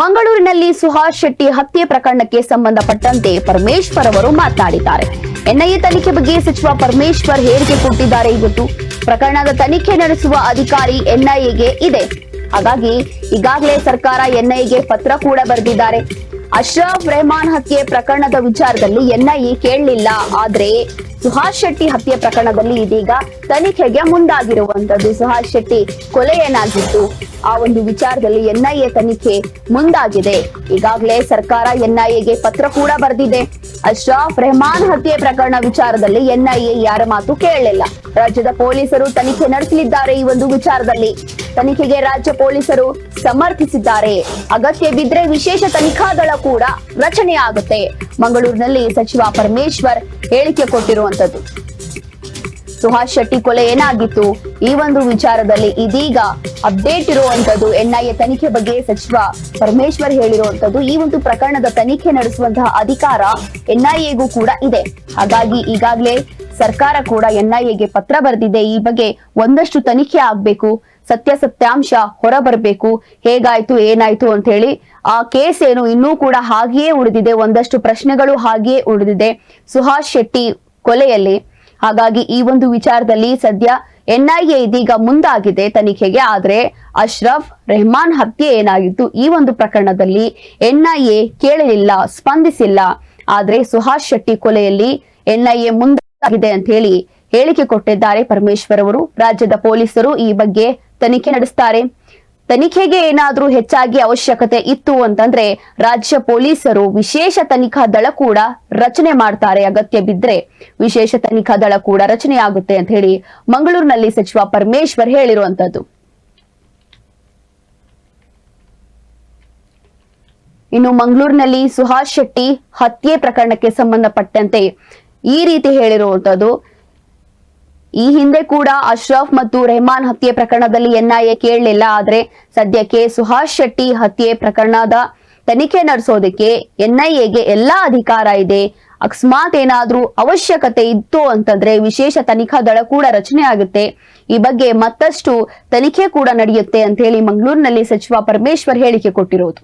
ಮಂಗಳೂರಿನಲ್ಲಿ ಸುಹಾಸ್ ಶೆಟ್ಟಿ ಹತ್ಯೆ ಪ್ರಕರಣಕ್ಕೆ ಸಂಬಂಧಪಟ್ಟಂತೆ ಪರಮೇಶ್ವರ್ ಅವರು ಮಾತನಾಡಿದ್ದಾರೆ. ಎನ್ಐಎ ತನಿಖೆ ಬಗ್ಗೆ ಸಚಿವ ಪರಮೇಶ್ವರ್ ಹೇಳಿಕೆ ಕೊಟ್ಟಿದ್ದಾರೆ ಇವತ್ತು ಪ್ರಕರಣದ ತನಿಖೆ ನಡೆಸುವ ಅಧಿಕಾರಿ ಎನ್ಐಎಗೆ ಇದೆ. ಹಾಗಾಗಿ ಈಗಾಗಲೇ ಸರ್ಕಾರ ಎನ್ಐಎಗೆ ಪತ್ರ ಕೂಡ ಬರೆದಿದ್ದಾರೆ. ಅಶ್ರಫ್ ರೆಹಮಾನ್ ಹತ್ಯೆ ಪ್ರಕರಣದ ವಿಚಾರದಲ್ಲಿ ಎನ್ಐಎ ಕೇಳಲಿಲ್ಲ. ಆದ್ರೆ ಸುಹಾಸ್ ಶೆಟ್ಟಿ ಹತ್ಯೆ ಪ್ರಕರಣದಲ್ಲಿ ಇದೀಗ ತನಿಖೆಗೆ ಮುಂದಾಗಿರುವಂತದ್ದು ಸುಹಾಸ್ ಶೆಟ್ಟಿ ಕೊಲೆ ಏನಾಗಿತ್ತು ಆ ಒಂದು ವಿಚಾರದಲ್ಲಿ ಎನ್ಐಎ ತನಿಖೆ ಮುಂದಾಗಿದೆ. ಈಗಾಗಲೇ ಸರ್ಕಾರ ಎನ್ಐಎಗೆ ಪತ್ರ ಕೂಡ ಬರೆದಿದೆ. ಅಶ್ರಫ್ ರೆಹಮಾನ್ ಹತ್ಯೆ ಪ್ರಕರಣ ವಿಚಾರದಲ್ಲಿ ಎನ್ಐಎ ಯಾರ ಮಾತು ಕೇಳಲಿಲ್ಲ. ರಾಜ್ಯದ ಪೊಲೀಸರು ತನಿಖೆ ನಡೆಸಲಿದ್ದಾರೆ ಈ ಒಂದು ವಿಚಾರದಲ್ಲಿ. ತನಿಖೆಗೆ ರಾಜ್ಯ ಪೊಲೀಸರು ಸಮರ್ಥಿಸಿದ್ದಾರೆ ಅಗತ್ಯ ಬಿದ್ರೆ ವಿಶೇಷ ತನಿಖಾ ದಳ ಕೂಡ ರಚನೆ ಆಗುತ್ತೆ. ಮಂಗಳೂರಿನಲ್ಲಿ ಸಚಿವ ಪರಮೇಶ್ವರ್ ಹೇಳಿಕೆ ಕೊಟ್ಟಿರುವಂತದ್ದು. ಸುಹಾಸ್ ಶೆಟ್ಟಿ ಕೊಲೆ ಏನಾಗಿತ್ತು? ಈ ಒಂದು ವಿಚಾರದಲ್ಲಿ ಇದೀಗ ಅಪ್ಡೇಟ್ ಇರುವಂತದ್ದು ಎನ್ಐಎ ತನಿಖೆ ಬಗ್ಗೆ ಸಚಿವ ಪರಮೇಶ್ವರ್ ಹೇಳಿರುವಂತದ್ದು ಈ ಒಂದು ಪ್ರಕರಣದ ತನಿಖೆ ನಡೆಸುವಂತಹ ಅಧಿಕಾರ ಎನ್ಐಎಗೂ ಕೂಡ ಇದೆ. ಹಾಗಾಗಿ ಈಗಾಗಲೇ ಸರ್ಕಾರ ಕೂಡ ಎನ್ಐಎಗೆ ಪತ್ರ ಬರೆದಿದೆ. ಈ ಬಗ್ಗೆ ಒಂದಷ್ಟು ತನಿಖೆ ಆಗ್ಬೇಕು. ಸತ್ಯ ಸತ್ಯಾಂಶ ಹೊರ ಬರಬೇಕು ಹೇಗಾಯ್ತು, ಏನಾಯ್ತು ಅಂತ ಹೇಳಿ ಆ ಕೇಸ್ ಏನು ಇನ್ನೂ ಕೂಡ ಹಾಗೆಯೇ ಉಳಿದಿದೆ. ಒಂದಷ್ಟು ಪ್ರಶ್ನೆಗಳು ಹಾಗೆಯೇ ಉಳಿದಿದೆ. ಸುಹಾಸ್ ಶೆಟ್ಟಿ ಕೊಲೆಯಲ್ಲಿ. ಹಾಗಾಗಿ ಈ ಒಂದು ವಿಚಾರದಲ್ಲಿ ಸದ್ಯ ಎನ್ಐಎ ಇದೀಗ ಮುಂದಾಗಿದೆ ತನಿಖೆಗೆ, ಆದ್ರೆ ಅಶ್ರಫ್ ರೆಹಮಾನ್ ಹತ್ಯೆ ಏನಾಗಿತ್ತು ಈ ಒಂದು ಪ್ರಕರಣದಲ್ಲಿ ಎನ್ಐಎ ಕೇಳಲಿಲ್ಲ, ಸ್ಪಂದಿಸಿಲ್ಲ. ಆದ್ರೆ ಸುಹಾಸ್ ಶೆಟ್ಟಿ ಕೊಲೆಯಲ್ಲಿ ಎನ್ಐಎ ಮುಂದಾಗಿದೆ ಅಂತ ಹೇಳಿ ಹೇಳಿಕೆ ಕೊಟ್ಟಿದ್ದಾರೆ ಪರಮೇಶ್ವರ್ ಅವರು. ರಾಜ್ಯದ ಪೊಲೀಸರು ಈ ಬಗ್ಗೆ ತನಿಖೆ ನಡೆಸ್ತಾರೆ. ತನಿಖೆಗೆ ಏನಾದ್ರೂ ಹೆಚ್ಚಾಗಿ ಅವಶ್ಯಕತೆ ಇತ್ತು ಅಂತಂದ್ರೆ ರಾಜ್ಯ ಪೊಲೀಸರು ವಿಶೇಷ ತನಿಖಾ ದಳ ಕೂಡ ರಚನೆ ಮಾಡ್ತಾರೆ ಅಗತ್ಯ ಬಿದ್ರೆ. ವಿಶೇಷ ತನಿಖಾ ದಳ ಕೂಡ ರಚನೆ ಆಗುತ್ತೆ ಅಂತ ಹೇಳಿ ಮಂಗಳೂರಿನಲ್ಲಿ ಸಚಿವ ಪರಮೇಶ್ವರ್ ಹೇಳಿರುವಂತದ್ದು. ಇನ್ನು ಮಂಗಳೂರಿನಲ್ಲಿ ಸುಹಾಸ್ ಶೆಟ್ಟಿ ಹತ್ಯೆ ಪ್ರಕರಣಕ್ಕೆ ಸಂಬಂಧಪಟ್ಟಂತೆ ಈ ರೀತಿ ಹೇಳಿರುವಂತದ್ದು. ಈ ಹಿಂದೆ ಕೂಡ ಅಶ್ರಫ್ ಮತ್ತು ರೆಹಮಾನ್ ಹತ್ಯೆ ಪ್ರಕರಣದಲ್ಲಿ ಎನ್ಐಎ ಕೇಳಲಿಲ್ಲ, ಆದ್ರೆ ಸದ್ಯಕ್ಕೆ ಸುಹಾಸ್ ಶೆಟ್ಟಿ ಹತ್ಯೆ ಪ್ರಕರಣದ ತನಿಖೆ ನಡೆಸೋದಕ್ಕೆ ಎನ್ಐಎಗೆ ಎಲ್ಲಾ ಅಧಿಕಾರ ಇದೆ. ಅಕಸ್ಮಾತ್ ಏನಾದ್ರೂ ಅವಶ್ಯಕತೆ ಇತ್ತು ಅಂತಂದ್ರೆ ವಿಶೇಷ ತನಿಖಾ ದಳ ಕೂಡ ರಚನೆ ಆಗುತ್ತೆ. ಈ ಬಗ್ಗೆ ಮತ್ತಷ್ಟು ತನಿಖೆ ಕೂಡ ನಡೆಯುತ್ತೆ ಅಂತ ಹೇಳಿ ಮಂಗಳೂರಿನಲ್ಲಿ ಸಚಿವ ಪರಮೇಶ್ವರ್ ಹೇಳಿಕೆ ಕೊಟ್ಟಿರೋದು.